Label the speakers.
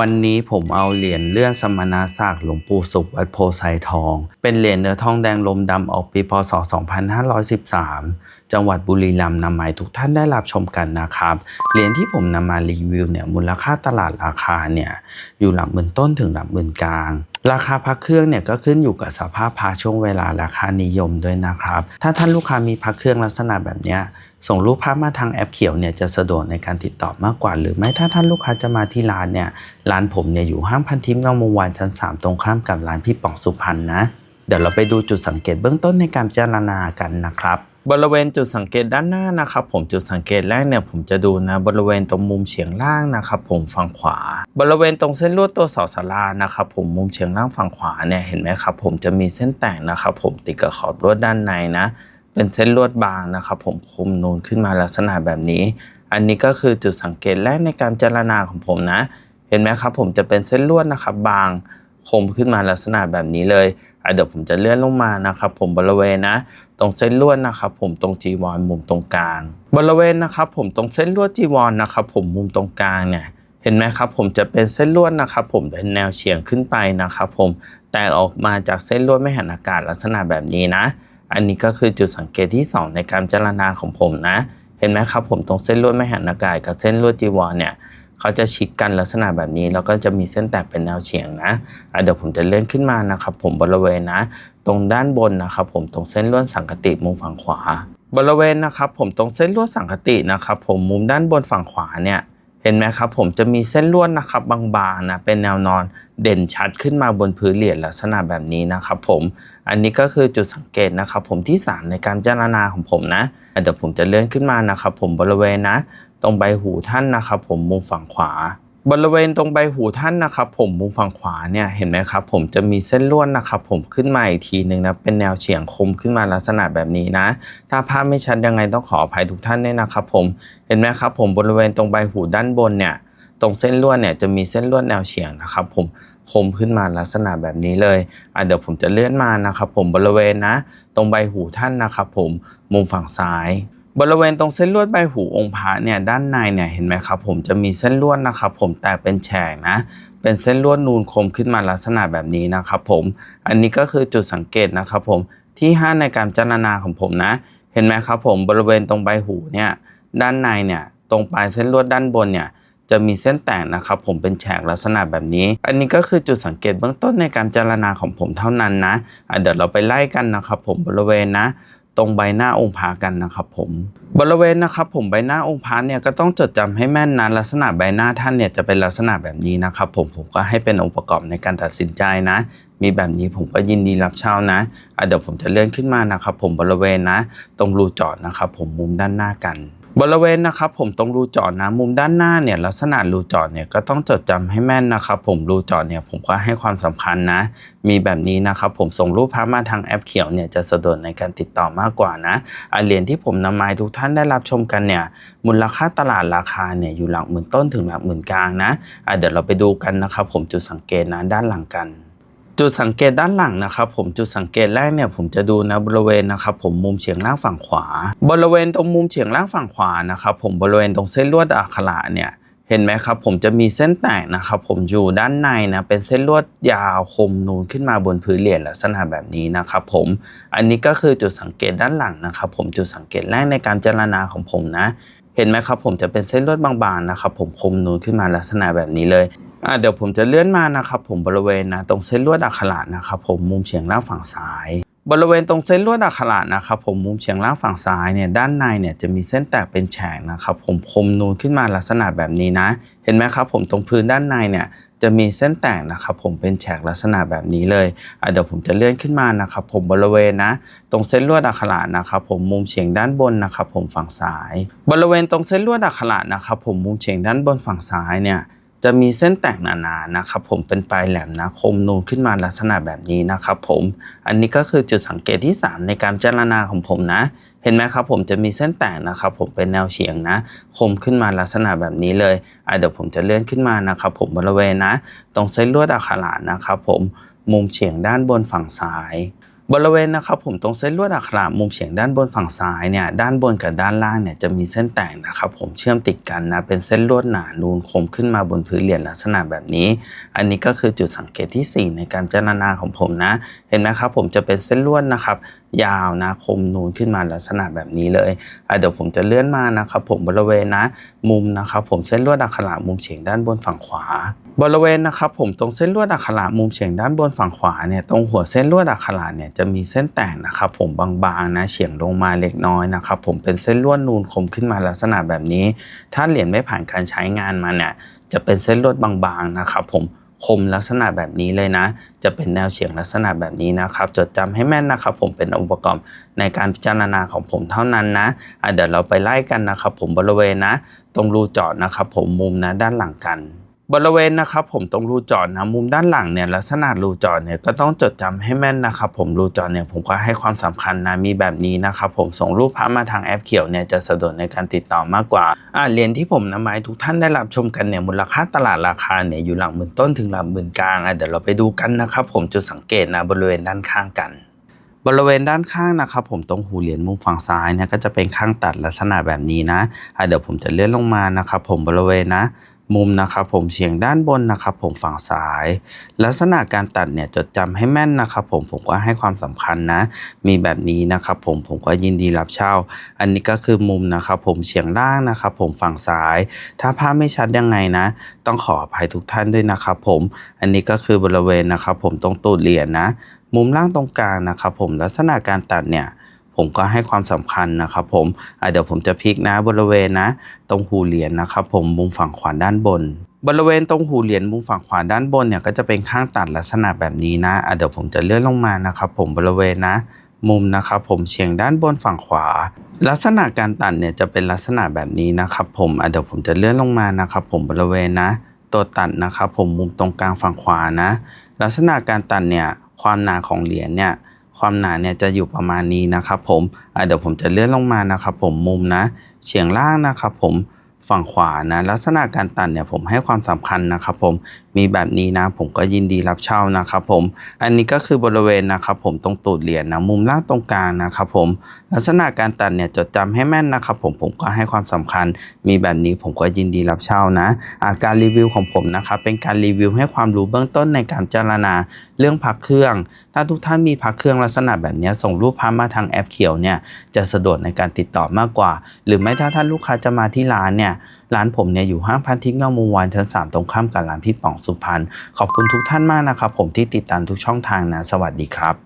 Speaker 1: วันนี้ผมเอาเหรียญเลื่อนสมณศักดิ์หลวงปู่สุขวัดโพไซทอง เป็นเหรียญเนื้อทองแดงลมดำออกปีพศ 2513 จังหวัดบุรีรัมย์นำมาให้ทุกท่านได้รับชมกันนะครับ เหรียญที่ผมนำมารีวิวเนี่ยมูลค่าตลาดราคาเนี่ยอยู่หลักหมื่นต้นถึงหลักหมื่นกลางราคาพระเครื่องเนี่ยก็ขึ้นอยู่กับสภาพพระช่วงเวลาราคานิยมด้วยนะครับ ถ้าท่านลูกค้ามีพระเครื่องลักษณะแบบเนี้ยส่งรูปภาพมาทางแอปเขียวเนี่ยจะสะดวกในการติดต่อมากกว่า หรือไม่ถ้าท่านลูกค้าจะมาที่ร้านเนี่ยร้านผมเนี่ยอยู่ห้างพันทิพย์งามวงวานชั้น 3 ตรงข้ามกับร้านพี่ป๋องสุพรรณนะ เดี๋ยวเราไปดูจุดสังเกตเบื้องต้นในการเจรณากันนะครับบริเวณจุดสังเกตด้านหน้านะครับ ผมจุดสังเกตแรกเนี่ยผมจะดูนะบริเวณตรงมุมเฉียงล่างนะครับ ผมฝั่งขวา บริเวณตรงเส้นลวดตัวเสาสารานะครับผมมุมเฉียงล่างฝั่งขวาเนี่ยเห็นไหมครับผมจะมีเส้นแต่งนะครับผมติดกับขอบลวดด้านในนะ เป็นเส้นลวดบางนะครับผมคมนูนขึ้นมาลักษณะแบบนี้ อันนี้ก็คือจุดสังเกตแรกในการเจรณาของผมนะ เห็นไหมครับผมจะเป็นเส้นลวดนะครับบางคมขึ้นมาลักษณะแบบนี้เลยอะเดี๋ยวผมจะเลื่อนลงมานะครับผมบริเวณนะ ตรงเส้นลวดนะครับผมตรงจีวรมุมตรงกลาง บริเวณนะครับผมตรงเส้นลวดจีวรนะครับผมมุมตรงกลางเนี่ยเห็นไหมครับผมจะเป็นเส้นลวดนะครับผมเป็นแนวเฉียงขึ้นไปนะครับผมแตกออกมาจากเส้นลวดไม่หันอากาศลักษณะแบบนี้นะ อันนี้ก็คือจุดสังเกตที่ 2 ในการเจรณาของผมนะ เห็นไหมครับผมตรงเส้นลวดไม่หันอากาศกับเส้นลวดจีวรเนี่ยเขาจะชิดกันลักษณะแบบนี้แล้วก็จะมีเส้นแตกเป็นแนวเฉียงนะะเดี๋ยวผมจะเลื่อนขึ้นมานะครับ ผมบริเวณนะ ตรงด้านบนนะครับผมตรงเส้นลวดสังกติมุมฝั่งขวา บริเวณนะครับผมตรงเส้นลวดสังกตินะครับผมมุมด้านบนฝั่งขวาเนี่ย เห็นไหมครับผมจะมีเส้นลวดนะครับบางๆนะเป็นแนวนอนเด่นชัดขึ้นมาบนพื้นเหรียญลักษณะแบบนี้นะครับผมอันนี้ก็คือจุดสังเกตนะครับผมที่ 3 ในการเจรณาของผมนะเดี๋ยวผมจะเลื่อนขึ้นมานะครับผมบริเวณนะ ตรงใบหูท่านนะครับผมมุมฝั่งขวา บริเวณตรงใบหูท่านนะครับผมมุมฝั่งขวาเนี่ยเห็นไหมครับผมจะมีเส้นลวดนะครับผมขึ้นมาอีกทีหนึ่งนะเป็นแนวเฉียงคมขึ้นมาลักษณะแบบนี้นะ ถ้าภาพไม่ชัดยังไงต้องขออภัยทุกท่านด้วยนะครับผมเห็นไหมครับผมบริเวณตรงใบหูด้านบนเนี่ยตรงเส้นลวดเนี่ยจะมีเส้นลวดแนวเฉียงนะครับผมคมขึ้นมาลักษณะแบบนี้เลยอะเดี๋ยวผมจะเลื่อนมานะครับผมบริเวณนะ ตรงใบหูท่านนะครับผมมุมฝั่งซ้าย บริเวณตรงเส้นลวดใบหูองค์พระเนี่ยด้านในเนี่ยเห็นไหมครับผมจะมีเส้นลวดนะครับผมแตกเป็นแฉกนะ เป็นเส้นลวดนูนคมขึ้นมาลักษณะแบบนี้นะครับผมอันนี้ก็คือจุดสังเกตนะครับผมที่ 5 ในการเจรณาของผมนะ เห็นไหมครับผมบริเวณตรงใบหูเนี่ยด้านในเนี่ยตรงปลายเส้นลวดด้านบนเนี่ยจะมีเส้นแตกนะครับผมเป็นแฉกลักษณะแบบนี้ อันนี้ก็คือจุดสังเกตเบื้องต้นในการเจรณาของผมเท่านั้นนะะเดี๋ยวเราไปไล่กันนะครับผมบริเวณนะ ตรงใบหน้าองค์พระกันนะครับผมบริเวณนะครับผมใบหน้าองค์พระเนี่ยก็ต้องจดจำให้แม่นนะลักษณะใบหน้าท่านเนี่ยจะเป็นลักษณะแบบนี้นะครับผมผมก็ให้เป็นองค์ประกอบในการตัดสินใจนะ มีแบบนี้ผมก็ยินดีรับเช่านะะเดี๋ยวผมจะเลื่อนขึ้นมานะครับผมบริเวณนะ ตรงรูจอดนะครับผมมุมด้านหน้ากัน บริเวณนะครับผมตรงรูจอดนะมุมด้านหน้าเนี่ยลักษณะรูจอดเนี่ยก็ต้องจดจำให้แม่นนะครับผมรูจอดเนี่ยผมก็ให้ความสำคัญนะ มีแบบนี้นะครับผมส่งรูปภาพมาทางแอปเขียวเนี่ยจะสะดวกในการติดต่อมากกว่านะอะเหรียญที่ผมนำมาให้ทุกท่านได้รับชมกันเนี่ยมูลค่าตลาดราคาเนี่ยอยู่หลักหมื่นต้นถึงหลักหมื่นกลางนะะเดี๋ยวเราไปดูกันนะครับผมจุดสังเกตนะด้านหลังกัน จุดสังเกตด้านหลังนะครับผมจุดสังเกตแรกเนี่ยผมจะดูนะบริเวณนะครับผมมุมเฉียงล่างฝั่งขวา บริเวณตรงมุมเฉียงล่างฝั่งขวานะครับผมบริเวณตรงเส้นลวดอักขระเนี่ยเห็นไหมครับผมจะมีเส้นแตกนะครับผมอยู่ด้านในนะเป็นเส้นลวดยาวคมนูนขึ้นมาบนพื้นเหรียญลักษณะแบบนี้นะครับผมอันนี้ก็คือจุดสังเกตด้านหลังนะครับผมจุดสังเกตแรกในการเจรณาของผมนะ เห็นไหมครับผมจะเป็นเส้นลวดบางๆนะครับผมคมนูนขึ้นมาลักษณะแบบนี้เลย อะเดี๋ยวผมจะเลื่อนมานะครับผมบริเวณนะตรงเส้นลวดอักขระนะครับผมมุมเฉียงล่างฝั่งซ้าย บริเวณตรงเส้นลวดอักขระนะครับผมมุมเฉียงล่างฝั่งซ้ายเนี่ยด้านในเนี่ยจะมีเส้นแตกเป็นแฉกนะครับผมคมนูนขึ้นมาลักษณะแบบนี้นะ เห็นไหมครับผมตรงพื้นด้านในเนี่ยจะมีเส้นแตกนะครับผมเป็นแฉกลักษณะแบบนี้เลยเดี๋ยวผมจะเลื่อนขึ้นมานะครับผมบริเวณนะ ตรงเส้นลวดอักขระนะครับผมมุมเฉียงด้านบนนะครับผมฝั่งซ้าย บริเวณตรงเส้นลวดอักขระนะครับผมมุมเฉียงด้านบนฝั่งซ้ายเนี่ย จะมีเส้นแตกหนาๆนะครับผมเป็นปลายแหลมนะคมนูนขึ้นมาลักษณะแบบนี้นะครับผมอันนี้ก็คือจุดสังเกตที่ 3 ในการเจรณาของผมนะ เห็นไหมครับผมจะมีเส้นแตกนะครับผมเป็นแนวเฉียงนะ คมขึ้นมาลักษณะแบบนี้เลยอะเดี๋ยวผมจะเลื่อนขึ้นมานะครับผมบริเวณนะ ตรงเส้นลวดอักขระนะครับผมมุมเฉียงด้านบนฝั่งซ้าย บริเวณนะครับผมตรงเส้นลวดอักขระมุมเฉียงด้านบนฝั่งซ้ายเนี่ยด้านบนกับด้านล่างเนี่ยจะมีเส้นแต่งนะครับผมเชื่อมติดกันนะเป็นเส้นลวดหนานูนคมขึ้นมาบนพื้นเหรียญลักษณะแบบนี้ อันนี้ก็คือจุดสังเกตที่ 4 ในการเจรนาของผมนะ เห็นไหมครับผมจะเป็นเส้นลวดนะครับยาวนะคมนูนขึ้นมาลักษณะแบบนี้เลยเดี๋ยวผมจะเลื่อนมานะครับผมบริเวณนะมุมนะครับผมเส้นลวดอักขระมุมเฉียงด้านบนฝั่งขวา บริเวณนะครับผมตรงเส้นลวดอักขระมุมเฉียงด้านบนฝั่งขวาเนี่ยตรงหัวเส้นลวดอักขระเนี่ยจะมีเส้นแต่งนะครับผมบางๆนะเฉียงลงมาเล็กน้อยนะครับผมเป็นเส้นลวดนูนคมขึ้นมาลักษณะแบบนี้ ถ้าเหรียญไม่ผ่านการใช้งานมาเนี่ยจะเป็นเส้นลวดบางๆนะครับผมคมลักษณะแบบนี้เลยนะ จะเป็นแนวเฉียงลักษณะแบบนี้นะครับ จดจำให้แม่นนะครับ ผมเป็นองค์ประกอบในการพิจารณาของผมเท่านั้นนะะเดี๋ยวเราไปไล่กันนะครับ ผมบริเวณนะ ตรงรูเจาะนะครับ ผมมุมนะด้านหลังกัน บริเวณนะครับผมตรงรูจาะนะมุมด้านหลังเนี่ยลักษณะรูจาะเนี่ยก็ต้องจดจำให้แม่นนะครับผมรูจาะเนี่ยผมก็ให้ความสำคัญนะมีแบบนี้นะครับผมส่งรูปภาพมาทางแอปเขียวเนี่ยจะสะดวกในการติดต่อมากกว่าอ่าเหรียญที่ผมนำมาให้ทุกท่านได้รับชมกันเนี่ยมูลค่าตลาดราคาเนี่ยอยู่หลักหมื่นต้นถึงหลักหมื่นกลางอะเดี๋ยวเราไปดูกันนะครับผมจุดสังเกตนะบริเวณด้านข้างกันบริเวณด้านข้างนะครับผมตรงหูเหรียญมุมฝั่งซ้ายเนี่ยก็จะเป็นข้างตัดลักษณะแบบนี้นะะเดี๋ยวผมจะเลื่อนลงมานะครับผมบริเวณนะ มุมนะครับผมเฉียงด้านบนนะครับผมฝั่งซ้าย ลักษณะการตัดเนี่ยจดจำให้แม่นนะครับผมผมก็ให้ความสำคัญนะ มีแบบนี้นะครับผมผมก็ยินดีรับเช่า อันนี้ก็คือมุมนะครับผมเฉียงล่างนะครับผมฝั่งซ้าย ถ้าภาพไม่ชัดยังไงนะ ต้องขออภัยทุกท่านด้วยนะครับผมอันนี้ก็คือบริเวณนะครับผมตรงตูดเหรียญนะมุมล่างตรงกลางนะครับผมลักษณะการตัดเนี่ย ผมก็ให้ความสำคัญนะครับผมเดี๋ยวผมจะพลิกนะบริเวณนะ ตรงหูเหรียญนะครับผมมุมฝั่งขวาด้านบน บริเวณตรงหูเหรียญมุมฝั่งขวาด้านบนเนี่ยก็จะเป็นข้างตัดลักษณะแบบนี้นะเดี๋ยวผมจะเลื่อนลงมานะครับผมบริเวณนะมุมนะครับผมเฉียงด้านบนฝั่งขวา ลักษณะการตัดเนี่ยจะเป็นลักษณะแบบนี้นะครับผมเดี๋ยวผมจะเลื่อนลงมานะครับผมบริเวณนะ ตัวตัดนะครับผมมุมตรงกลางฝั่งขวานะ ลักษณะการตัดเนี่ยความหนาของเหรียญเนี่ย ความหนาเนี่ยจะอยู่ประมาณนี้นะครับผมเดี๋ยวผมจะเลื่อนลงมานะครับผมมุมนะเฉียงล่างนะครับผม ฝั่งขวานะลักษณะการตัดเนี่ยผมให้ความสำคัญนะครับผมมีแบบนี้นะผมก็ยินดีรับเช่านะครับผมอันนี้ก็คือบริเวณนะครับผมตรงตูดเหรียญนะมุมล่างตรงกลางนะครับผมลักษณะการตัดเนี่ยจดจำให้แม่นนะครับผมผมก็ให้ความสำคัญ มีแบบนี้ผมก็ยินดีรับเช่านะอะการรีวิวของผมนะครับเป็นการรีวิวให้ความรู้เบื้องต้นในการเจารณาเรื่องพักเครื่อง ถ้าทุกท่านมีพักเครื่องลักษณะแบบนี้ส่งรูปภาพมาทางแอปเขียวเนี่ยจะสะดวกในการติดต่อมากกว่า หรือไม่ถ้าท่านลูกค้าจะมาที่ร้านเนี่ยร้านผมเนี่ยอยู่ห้างพันทิพย์เงามุมวานชั้นสามตรงข้ามกับร้านพี่ป๋องสุพรรณขอบคุณทุกท่านมากนะครับผมที่ติดตามทุกช่องทางนะ สวัสดีครับ